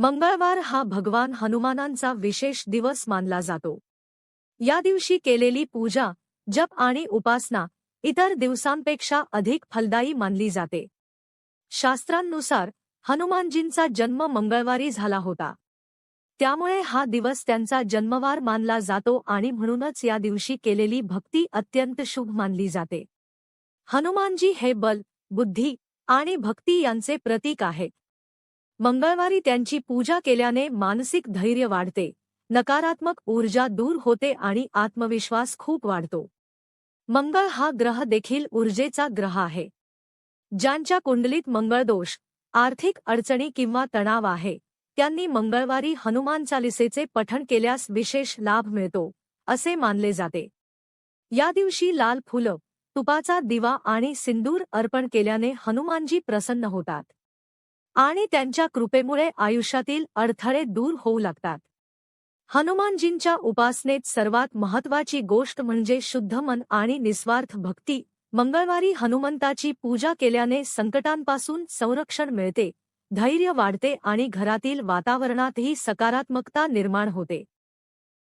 मंगळवार हा भगवान हनुमानांचा विशेष दिवस मानला जातो. या दिवशी केलेली पूजा जप आणि उपासना इतर दिवसांपेक्षा अधिक फलदायी मानली जाते. शास्त्रांनुसार हनुमानजींचा जन्म मंगळवारी झाला होता. त्यामुळे हा दिवस त्यांचा जन्मवार मानला जातो आणि म्हणूनच या दिवशी केलेली भक्ती अत्यंत शुभ मानली जाते. हनुमानजी हे बल बुद्धी आणि भक्ती यांचे प्रतीक आहेत. मंगळवारी त्यांची पूजा केल्याने मानसिक धैर्य वाढते. नकारात्मक ऊर्जा दूर होते आणि आत्मविश्वास खूप वाढतो. मंगळ हा ग्रह देखील ऊर्जेचा ग्रह आहे. ज्यांच्या कुंडलीत मंगळदोष आर्थिक अडचणी किंवा तणाव आहे त्यांनी मंगळवारी हनुमान चालिसेचे पठण केल्यास विशेष लाभ मिळतो असे मानले जाते. या दिवशी लाल फुलं तुपाचा दिवा आणि सिंदूर अर्पण केल्याने हनुमानजी प्रसन्न होतात. आणि त्यांच्या कृपेमुळे आयुष्यातील अडथळे दूर होऊ लागतात. हनुमानजींच्या उपासनेत सर्वात महत्वाची गोष्ट म्हणजे शुद्ध मन आणि निस्वार्थ भक्ती. मंगळवारी हनुमंताची पूजा केल्याने संकटांपासून संरक्षण मिळते धैर्य वाढते आणि घरातील वातावरणातही सकारात्मकता निर्माण होते.